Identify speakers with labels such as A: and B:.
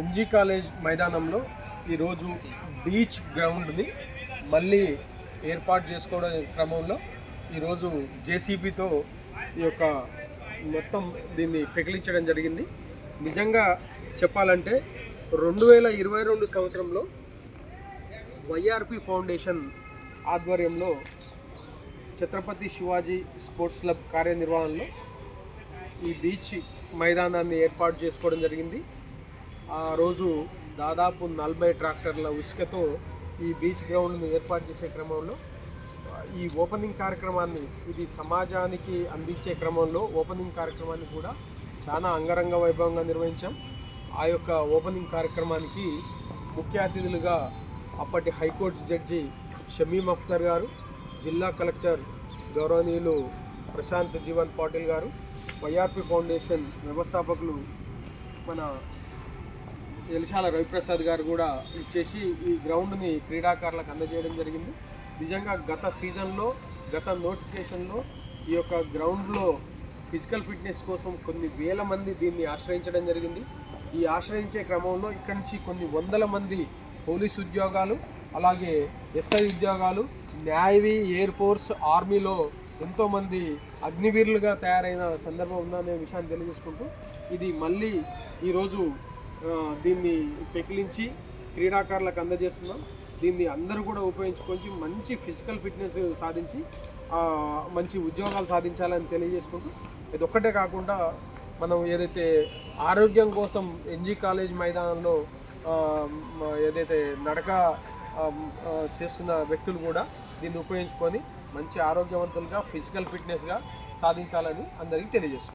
A: NG college మైదానంలో ఈరోజు beach గ్రౌండ్ని మళ్ళీ ఏర్పాటు చేసుకోవడం క్రమంలో ఈరోజు జేసీబీతో ఈ యొక్క మొత్తం దీన్ని పెకిలించడం జరిగింది. నిజంగా చెప్పాలంటే రెండు వేల ఇరవై రెండు సంవత్సరంలో వైఆర్పి ఫౌండేషన్ ఆధ్వర్యంలో ఛత్రపతి శివాజీ స్పోర్ట్స్ క్లబ్ కార్యనిర్వహణలో ఈ బీచ్ మైదానాన్ని ఏర్పాటు చేసుకోవడం జరిగింది. ఆ రోజు దాదాపు నలభై ట్రాక్టర్ల ఉసుకతో ఈ బీచ్ గ్రౌండ్ను ఏర్పాటు చేసే క్రమంలో ఈ ఓపెనింగ్ కార్యక్రమాన్ని ఇది సమాజానికి అందించే క్రమంలో ఓపెనింగ్ కార్యక్రమాన్ని కూడా చాలా అంగరంగ వైభవంగా నిర్వహించాం. ఆ యొక్క ఓపెనింగ్ కార్యక్రమానికి ముఖ్య అతిథులుగా అప్పటి హైకోర్టు జడ్జి షమీమ్ అఖ్తర్ గారు జిల్లా కలెక్టర్ గౌరవనీయులు ప్రశాంత్ జీవన్ పాటిల్ గారు వైఆర్పి ఫౌండేషన్ వ్యవస్థాపకులు మన ఎలిశాల రవిప్రసాద్ గారు కూడా ఇచ్చేసి ఈ గ్రౌండ్ని క్రీడాకారులకు అందజేయడం జరిగింది. నిజంగా గత సీజన్లో గత నోటిఫికేషన్లో ఈ యొక్క గ్రౌండ్లో ఫిజికల్ ఫిట్నెస్ కోసం కొన్ని వేల మంది దీన్ని ఆశ్రయించడం జరిగింది. ఈ ఆశ్రయించే క్రమంలో ఇక్కడి నుంచి కొన్ని వందల మంది పోలీస్ ఉద్యోగాలు అలాగే ఎస్ఐ ఉద్యోగాలు నేవీ ఎయిర్ ఫోర్స్ ఆర్మీలో ఎంతోమంది అగ్నివీరులుగా తయారైన సందర్భం ఉందనే విషయాన్ని తెలియజేసుకుంటూ ఇది మళ్ళీ ఈరోజు దీన్ని పెకిలించి క్రీడాకారులకు అందజేస్తున్నాం. దీన్ని అందరూ కూడా ఉపయోగించుకొని మంచి ఫిజికల్ ఫిట్నెస్ సాధించి మంచి ఉద్యోగాలు సాధించాలని తెలియజేసుకుంటూ ఇది ఒక్కటే కాకుండా మనం ఏదైతే ఆరోగ్యం కోసం ఎన్జీ కాలేజ్ మైదానంలో ఏదైతే నడక చేస్తున్న వ్యక్తులు కూడా దీన్ని ఉపయోగించుకొని మంచి ఆరోగ్యవంతులుగా ఫిజికల్ ఫిట్నెస్గా సాధించాలని అందరికీ తెలియజేస్తుంది